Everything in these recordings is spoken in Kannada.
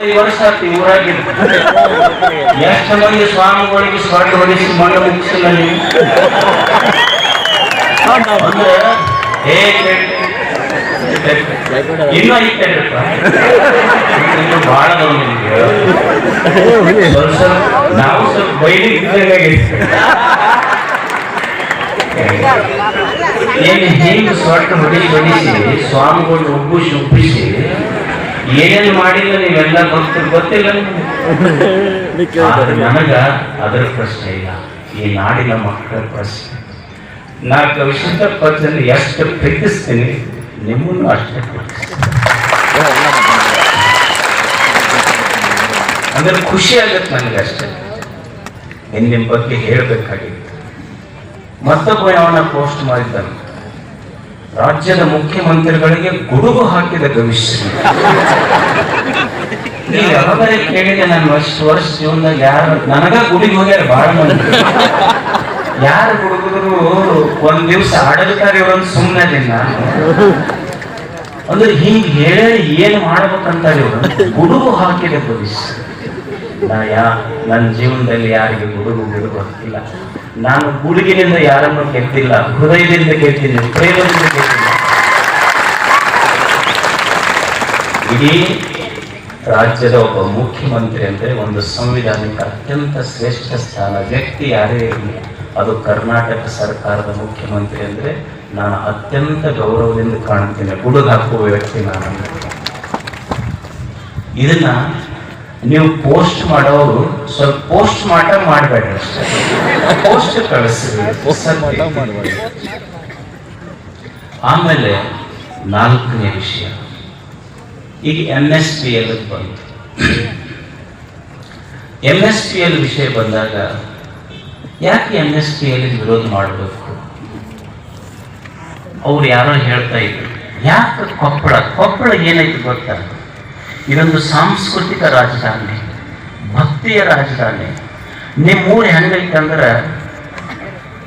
ಐದು ವರ್ಷ ಆಯ್ತು ಈ ಊರಾಗಿ ಎಷ್ಟು ಮಂದಿ ಸ್ವಾಮಿಗಳಿಗೆ ಸ್ವಾಟ್ ಹೊಡಿಸಿ ಮಣ್ಣು ಮುಗಿಸಿಲ್ಲ ನೀವು ಅಂದ್ರೆ ಏ ಇನ್ನೂ ಐತೆ ಇನ್ನು ಬಹಳ ಅದಾವ ನಿಮ್ಗೆ ಸ್ವಲ್ಪ ಸ್ವಲ್ಪ ನಾವು ಸ್ವಲ್ಪ ಬೈಲಿ ಏನು ಹಿಂಗೆ ಸೊಟ್ಟ ಹೊಡಿಸಿ ಹೊಡಿಸಿ ಸ್ವಾಮಿಗಳು ಉಬ್ಬಿಸಿ ಉಬ್ಬಿಸಿ ಏನೇನು ಮಾಡಿಲ್ಲ ನೀವೆಲ್ಲ ಭಕ್ತರು ಗೊತ್ತಿಲ್ಲ ನನಗ ಅದರ ಪ್ರಶ್ನೆ ಇಲ್ಲ. ಈ ನಾಡಿನ ಮಕ್ಕಳ ಪ್ರಶ್ನೆ. ನಾಲ್ಕು ವಿಶುದ್ಧ ಪದ್ಧತಿ ಎಷ್ಟು ಪ್ರೀತಿಸ್ತೀನಿ ನಿಮ್ಮನ್ನು ಅಷ್ಟೇ ಅಂದ್ರೆ ಖುಷಿ ಆಗತ್ತೆ ನನಗೆ ಅಷ್ಟೇ. ನಿನ್ನ ನಿಮ್ಮ ಬಗ್ಗೆ ಹೇಳ್ಬೇಕಾಗಿತ್ತು. ಮತ್ತೊಬ್ಬ ಯಾವನ ಪೋಸ್ಟ್ ಮಾಡಿದ್ದಾನೆ. ರಾಜ್ಯದ ಮುಖ್ಯಮಂತ್ರಿಗಳಿಗೆ ಗುಡುಗು ಹಾಕಿದ ನೀವು ಯಾವಾಗಲೇ ಕೇಳಿದೆ ನನ್ನ ಅಷ್ಟು ವರ್ಷ ಜೀವನದಾಗ ಯಾರು, ನನಗ ಗುಡಿಗೆ ಹೋಗ್ಯಾರ ಬಹಳ ಮಂದಿ. ಯಾರು ಗುಡುಗಿದ್ರು ಒಂದ್ ದಿವ್ಸ ಆಡಳಿತಾರೆ ಇವರೊಂದು ಸುಮ್ಮನೆ ದಿನ ಅಂದ್ರೆ ಹಿಂಗ್ ಹೇಳಿ ಏನ್ ಮಾಡ್ಬೇಕಂತಾರೆ ಇವರು ಗುಡುಗು ಹಾಕಿದ ಭವಿಷ್ಯ ನಾ ಯಾ ನನ್ನ ಜೀವನದಲ್ಲಿ ಯಾರಿಗೆ ಗುಡುಗು ಗುಡುಗು ಹಾಕಿಲ್ಲ. ನಾನು ಗುಡುಗಿನಿಂದ ಯಾರನ್ನು ಕೇಳ್ತಿಲ್ಲ, ಹೃದಯದಿಂದ ಕೇಳ್ತೀನಿ, ಪ್ರೇಮದಿಂದ ಕೇಳ್ತೀನಿ. ಇಡೀ ರಾಜ್ಯದ ಒಬ್ಬ ಮುಖ್ಯಮಂತ್ರಿ ಅಂದರೆ ಒಂದು ಸಂವಿಧಾನಿಕ ಅತ್ಯಂತ ಶ್ರೇಷ್ಠ ಸ್ಥಾನ. ವ್ಯಕ್ತಿ ಯಾರೇ ಇರಲಿ, ಅದು ಕರ್ನಾಟಕ ಸರ್ಕಾರದ ಮುಖ್ಯಮಂತ್ರಿ ಅಂದರೆ ನಾನು ಅತ್ಯಂತ ಗೌರವದಿಂದ ಕಾಣ್ತೀನಿ. ಗುಡುಗು ಹಾಕುವ ವ್ಯಕ್ತಿ ನಾನು. ಇದನ್ನ ನೀವು ಪೋಸ್ಟ್ ಮಾಡೋರು, ಸ್ವಲ್ಪ ಪೋಸ್ಟ್ ಮಾಡ ಮಾಡಬೇಡ್ರಿ ಅಷ್ಟೇ. ಸತ್ಯ. ಆಮೇಲೆ ನಾಲ್ಕನೇ ವಿಷಯ. ಈಗ ಎಂ ಎಸ್ ಪಿ ಎಲ್ ಬಂತು. ಎಂ ಎಸ್ ಪಿ ಎಲ್ ವಿಷಯ ಬಂದಾಗ ಯಾಕೆ ಎಂ ಎಸ್ ಪಿ ಎಲ್ ವಿರೋಧ ಮಾಡಬೇಕು? ಅವ್ರು ಯಾರೋ ಹೇಳ್ತಾ ಇದ್ರು. ಯಾಕೆ ಕೊಪ್ಪಳ? ಕೊಪ್ಪಳ ಏನೈತಿ ಗೊತ್ತಾ? ಇದೊಂದು ಸಾಂಸ್ಕೃತಿಕ ರಾಜಧಾನಿ, ಭಕ್ತಿಯ ರಾಜಧಾನಿ. ನಿಮ್ಮೂರು ಹೆಂಗೈತಂದ್ರೆ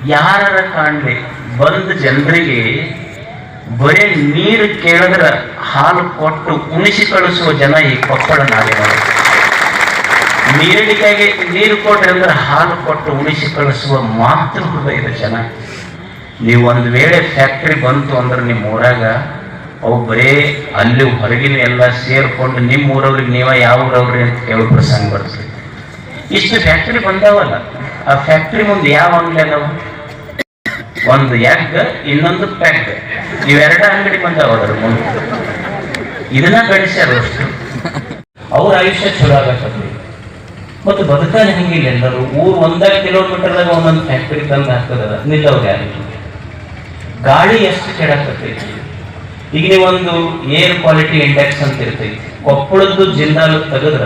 ಯಾರ ಕಾಣಲಿ? ಬಂದ ಜನರಿಗೆ ಬರೇ ನೀರು ಕೇಳಿದ್ರೆ ಹಾಲು ಕೊಟ್ಟು ಉಣಿಸಿ ಕಳಿಸುವ ಜನ ಈ ಕೊಪ್ಪಳ ನಾಡಿನವರು ನೀರಿಗಾಗಿ ನೀರು ಕೊಟ್ರಿ ಅಂದ್ರೆ ಹಾಲು ಕೊಟ್ಟು ಉಣಿಸಿ ಕಳಿಸುವ ಮಾತೃ ಹೃದಯದ ಜನ. ನೀವು ಒಂದು ವೇಳೆ ಫ್ಯಾಕ್ಟ್ರಿ ಬಂತು ಅಂದ್ರೆ ನಿಮ್ಮ ಊರಾಗ ಅವು ಬರೇ ಅಲ್ಲಿ ಹೊರಗಿನ ಎಲ್ಲ ಸೇರ್ಕೊಂಡು ನಿಮ್ಮ ಊರವ್ರಿಗೆ ನೀವ ಯಾವ ಊರವ್ರಿ ಅಂತ ಕೇಳೋ ಪ್ರಸಂಗ ಬರ್ತದೆ. ಇಷ್ಟು ಫ್ಯಾಕ್ಟ್ರಿ ಬಂದಾವಲ್ಲ. ಆ ಫ್ಯಾಕ್ಟ್ರಿ ಮುಂದೆ ಯಾವ ಅಂಗಡಿ ಅದಾವ? ಒಂದು ಯಾಕ್ ಇನ್ನೊಂದು ಪ್ಯಾಕ್ ಇವೆರಡ ಅಂಗಡಿ ಬಂದಾವ ಅದ್ರ ಮುಂದೆ. ಇದನ್ನ ಗಳಿಸ್ಯಾರ ಅಷ್ಟು. ಅವ್ರ ಆಯುಷ್ಯ ಚಲೋ ಆಗತ್ತದ್ರಿ ಮತ್ತು ಬದುಕಾನ ಹೆಂಗಿಲ್ಲ ಎಲ್ಲರೂ. ಊರ್ ಒಂದ ಕಿಲೋಮೀಟರ್ದಾಗ ಒಂದೊಂದು ಫ್ಯಾಕ್ಟ್ರಿ ತಂದು ಹಾಕ್ತದ ನಿಲ್ಲವ್ರು ಯಾರು? ಗಾಳಿ ಎಷ್ಟು ಕೆಡಕತ್ತೈತಿ. ಈಗ ಒಂದು ಏರ್ ಕ್ವಾಲಿಟಿ ಇಂಡೆಕ್ಸ್ ಅಂತ ಇರ್ತೈತಿ. ಕೊಪ್ಪಳದ್ದು ಜಿಂದಾಲ್ ತೆಗೆದ್ರ,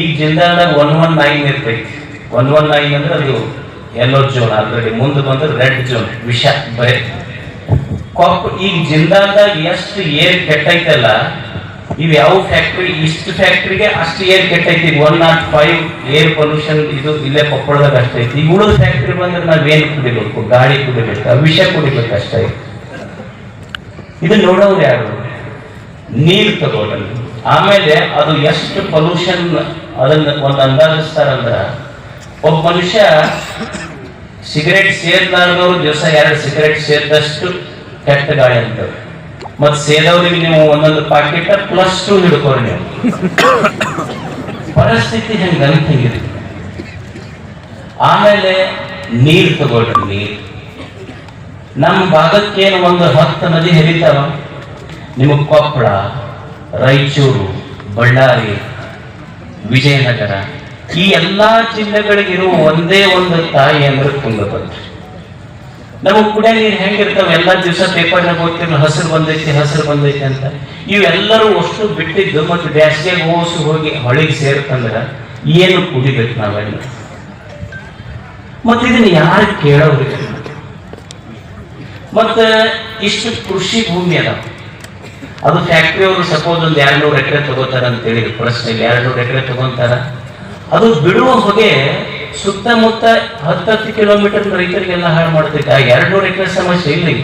ಈಗ ಜಿಂದಾಲ್ದಾಗ ಒನ್ ಒನ್ ನೈನ್ ಇರ್ತೈತಿ. ಒನ್ ಒನ್ ನೈನ್ ಅಂದ್ರೆ ಅದು ಯೆಲ್ಲೋ ಜೋನ್ ಆಲ್ರೆಡಿ ಮುಂದೆ ಬಂದ್ರೆ ರೆಡ್ ಜೋನ್ ವಿಷ, ಬರೇ. ಕೊಪ್ಪ, ಈಗ ಜಿಂದಾಲ್ದಾಗ ಎಷ್ಟು ಏರ್ ಕೆಟ್ಟೈತಲ್ಲ, ಇವ್ ಯಾವ ಫ್ಯಾಕ್ಟ್ರಿ ಇಷ್ಟು ಫ್ಯಾಕ್ಟ್ರಿಗೆ ಅಷ್ಟು air ಕೆಟ್ಟೈತಿ. One nought five air pollution ಇದು ಇಲ್ಲೇ ಕೊಪ್ಪಳದಾಗ ಅಷ್ಟೈತಿ ಈಗ ಉಳಿದ ಫ್ಯಾಕ್ಟ್ರಿ ಬಂದ್ರೆ ನಾವೇನು ಕುಡಿಬೇಕು? ಗಾಳಿ ಕುಡಿಬೇಕು? ವಿಷ ಕುಡಿಬೇಕು ಅಷ್ಟೇ? ಇದು ನೋಡೋರು ಯಾರು? ನೀರು ತಗೊಳ್ಳೋದು ಆಮೇಲೆ ಅದು ಎಷ್ಟು ಪೊಲ್ಯೂಷನ್ ಅದನ್ನ ಒಂದು ಅಂದಾಜಿಸ್ತಾರಂದ್ರ ಒಬ್ಬ ಮನುಷ್ಯ ಸಿಗರೇಟ್ ಸೇರ್ಲಾರ್ದವ್ರು ದಿವಸ ಎರಡು ಸಿಗರೇಟ್ ಸೇರಿದಷ್ಟು ಕೆಟ್ಟ ಗಾಳಿ ಅಂತ ಮತ್ ಸೇದವ್ರಿಗೆ ನೀವು ಒಂದೊಂದು ಪಾಕೆಟ್ ಪ್ಲಸ್ ಟು ಹಿಡ್ಕೋರಿ ನೀವು. ಪರಿಸ್ಥಿತಿ ಹೆಂಗ ಹಿಂಗಿದೆ? ಆಮೇಲೆ ನೀರು ತಗೊಳ್ರಿ ನೀರ್. ನಮ್ಮ ಭಾಗಕ್ಕೇನು ಒಂದು ಹತ್ತು ನದಿ ಹರಿತಾವ? ನಿಮಗೆ ಕೊಪ್ಪಳ ರಾಯಚೂರು, ಬಳ್ಳಾರಿ, ವಿಜಯನಗರ. ಈ ಎಲ್ಲಾ ಜಿಲ್ಲೆಗಳಿಗಿರುವ ಒಂದೇ ಒಂದು ತಾಯಿ ಅಂದ್ರೆ ತುಂಗಭದ್ರ ನಮಗೆ ಕುಡಿಯ ನೀರು ಹೆಂಗಿರ್ತಾವ? ಎಲ್ಲ ದಿವಸ ಪೇಪರ್ನಾಗ ಓದ್ತಿರೋ ಹಸಿರು ಬಂದೈತಿ ಹಸಿರು ಬಂದೈತಿ ಅಂತ. ಇವೆಲ್ಲರೂ ಅಷ್ಟು ಬಿಟ್ಟಿದ್ದು ಮತ್ತು ಬ್ಯಾಸಿಗೆ ಓಸು ಹೋಗಿ ಹೊಳಿಗೆ ಸೇರ್ತಂದ್ರ ಏನು ಕುಡಿಬೇಕು ನಾವೆಲ್ಲ? ಮತ್ತೆ ಇದನ್ನ ಯಾರು ಕೇಳೋರು ಮತ್ತೆ ಇಷ್ಟು ಕೃಷಿ ಭೂಮಿ ಅದ. ಅದು ಫ್ಯಾಕ್ಟ್ರಿ ಅವರು ಸಪೋಸ್ ಒಂದು ಎರಡು ನೂರು ಎಕರೆ ತಗೋತಾರ ಅಂತ ಹೇಳಿದ್ರು ಪ್ರಶ್ನೆ ಎರಡು ನೂರು ಎಕರೆ ತಗೊಂತಾರ. ಅದು ಬಿಡುವ ಹೊಗೆ ಸುತ್ತಮುತ್ತ ಹತ್ತತ್ತು ಕಿಲೋಮೀಟರ್ ರೈತರಿಗೆಲ್ಲ ಹಾಳು ಮಾಡಬೇಕು ಆ ಎರಡು ನೂರು ಎಕರೆ ಸಮಸ್ಯೆ ಇಲ್ಲಿ.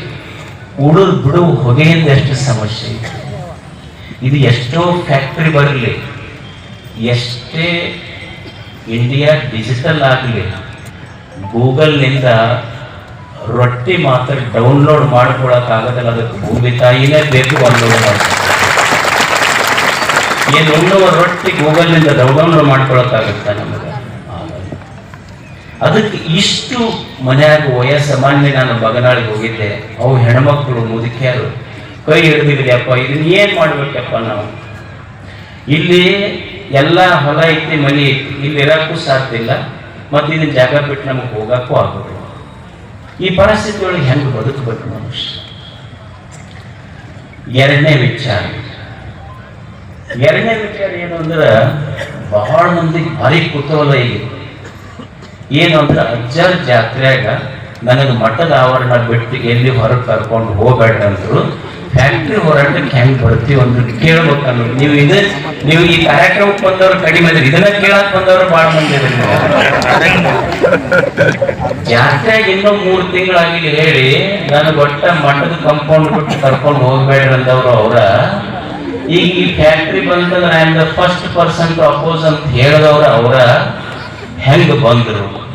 ಉಳಿದು ಬಿಡುವ ಹೊಗೆಯಿಂದ ಎಷ್ಟು ಸಮಸ್ಯೆ ಇದೆ? ಇದು ಎಷ್ಟೋ ಫ್ಯಾಕ್ಟ್ರಿ ಬರಲಿ. ಎಷ್ಟೇ ಇಂಡಿಯಾ ಡಿಜಿಟಲ್ ಆಗಲಿ, ಗೂಗಲ್ನಿಂದ ರೊಟ್ಟಿ ಮಾತ್ರ ಡೌನ್ಲೋಡ್ ಮಾಡ್ಕೊಳಕ್ಕಾಗದಲ್ಲ ಅದಕ್ಕೆ ಭೂಮಿ ತಾಯಿನೇ ಬೇಕು ಅನ್ಲೋಡ್ ಮಾಡ್ತಾರೆ ಏನು ಉಣ್ಣುವ ರೊಟ್ಟಿ ಗೂಗಲ್ನಿಂದ ಡೌನ್ಲೋಡ್ ಮಾಡ್ಕೊಳಕ್ಕಾಗುತ್ತಾ ನಮಗೆ. ಅದಕ್ಕೆ ಇಷ್ಟು ಮನೆಯಾಗ ವಯಸ್ಸಮಾನ್ಯ ನಾನು ಬಗನಾಳಿಗೆ ಹೋಗಿದ್ದೆ, ಅವು ಹೆಣ್ಮಕ್ಳು ಮುದುಕಿಯರು ಕೈ ಹಿಡಿದಿದ್ಯಪ್ಪ ಇದನ್ನ ಏನು ಮಾಡ್ಬೇಕಪ್ಪ ನಾವು? ಇಲ್ಲಿ ಎಲ್ಲ ಹೊಲ ಐತಿ ಮನೆ ಐತಿ ಇಲ್ಲಿ ಇರಕ್ಕೂ ಸಾಧ್ಯ ಇಲ್ಲ, ಮತ್ತೆ ಇದನ್ನ ಜಾಗ ಬಿಟ್ಟು ನಮಗೆ ಹೋಗಕ್ಕೂ ಆಗೋದಿಲ್ಲ. ಈ ಪರಿಸ್ಥಿತಿ ಒಳಗೆ ಹೆಂಗೆ ಬದುಕಬೇಕು ಮನುಷ್ಯ? ಎರಡನೇ ವಿಚಾರ. ಎರಡನೇ ವಿಚಾರ ಏನು ಅಂದ್ರೆ, ಬಹಳ ಮಂದಿ ಭಾರಿ ಕುತೂಹಲ ಇದೆ. ಏನು ಅಂದ್ರೆ, ಅಜ್ಜರ್ ಜಾತ್ರೆಯಾಗ ನನಗೆ ಮಠದ ಆವರಣ ಬಿಟ್ಟು ಎಲ್ಲಿ ಹೊರಗೆ ಕರ್ಕೊಂಡು ಹೋಗಬೇಡ ಅಂದ್ರು ಫ್ಯಾಕ್ಟ್ರಿ ಹೋರಾಟಕ್ಕೆ ಹೆಂಗ್ ಬರ್ತೀವಿ ಅಂದ್ರೆ ಕೇಳ್ಬೇಕು ಅನ್ನೋದು ನೀವು ಇದು, ನೀವು ಈ ಕಾರ್ಯಕ್ರಮಕ್ಕೆ ಬಂದವರು ಕಡಿಮೆ ಇದ್ರಿ ಇದನ್ನ ಕೇಳಕ್ ಬಂದವರು ಬಹಳ ಮಂದಿ ಜಾತ್ರೆಗೆ ಇನ್ನೂ ಮೂರು ತಿಂಗಳಾಗಿ ಹೇಳಿ, ನನಗೆ ಒಟ್ಟ ಮಠದ ಕಂಪೌಂಡ್ ಬಿಟ್ಟು ಕರ್ಕೊಂಡು ಹೋಗ್ಬೇಡ್ರಿ ಅಂದವ್ರು ಅವರ. ಈಗ ಈ ಫ್ಯಾಕ್ಟ್ರಿ ಬಂತಂದ್ರೆ am the first person to oppose ಅಂತ ಹೇಳಿದವ್ರ ಅವರ ಹೆಂಗ್ ಬಂದರು?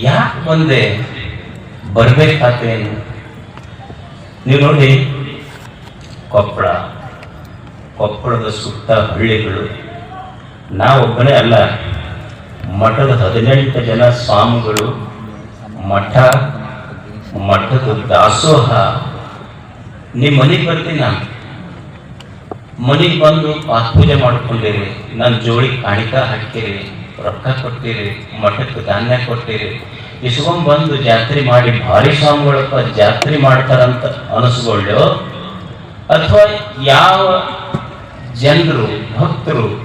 ಯಾಕೆ ಬಂದೆ? ಬರ್ಬೇಕಾತೇನು? ನೀವು ನೋಡಿ ಕೊಪ್ಪಳ ಕೊಪ್ಪಳದ ಸುತ್ತ ಹಳ್ಳಿಗಳು. ನಾವೊಬ್ಬನೇ ಅಲ್ಲ. ಮಠದ ಹದಿನೆಂಟು ಜನ ಸ್ವಾಮಿಗಳು. ಮಠ, ಮಠದ ದಾಸೋಹ. ನಿಮ್ಮ ಮನೆಗೆ ಬರ್ತೀನಿ? ನಾನು ಮನೆಗೆ ಬಂದು ಪಾಸ್ ಪೂಜೆ ಮಾಡಿಕೊಂಡಿರಿ. ನನ್ನ ಜೋಳಿ ಕಾಣಿಕ ಹಾಕಿರಿ ರೊಕ್ಕ ಕೊಟ್ಟಿರಿ ಮಠಕ್ಕೆ ಧಾನ್ಯ ಕೊಟ್ಟಿರಿ ಇಸ್ಕೊಂಡ್ ಬಂದು ಜಾತ್ರೆ ಮಾಡಿ ಭಾರಿ ಸ್ವಾಮಿಗಳಪ್ಪ ಜಾತ್ರೆ ಮಾಡ್ತಾರಂತ ಅನಿಸ್ಕೊಳ್ಳು ಅಥವಾ ಯಾವ ಜನರು, ಭಕ್ತರು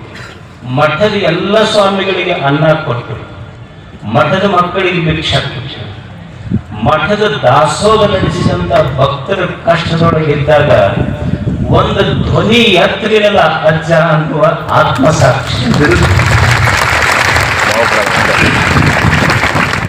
ಮಠದ ಎಲ್ಲ ಸ್ವಾಮಿಗಳಿಗೆ ಅನ್ನ ಕೊಟ್ಟರು ಮಠದ ಮಕ್ಕಳಿಗೆ ಭಿಕ್ಷೆ ಮಠದ ದಾಸೋಹ ನಡೆಸಿದಂತ ಭಕ್ತರ ಕಷ್ಟದೊಳಗಿದ್ದಾಗ ಒಂದು ಧ್ವನಿ ಎತ್ತಲಿರಲ್ಲ ಅಜ್ಜ ಅನ್ನುವ ಆತ್ಮಸಾಕ್ಷಿ.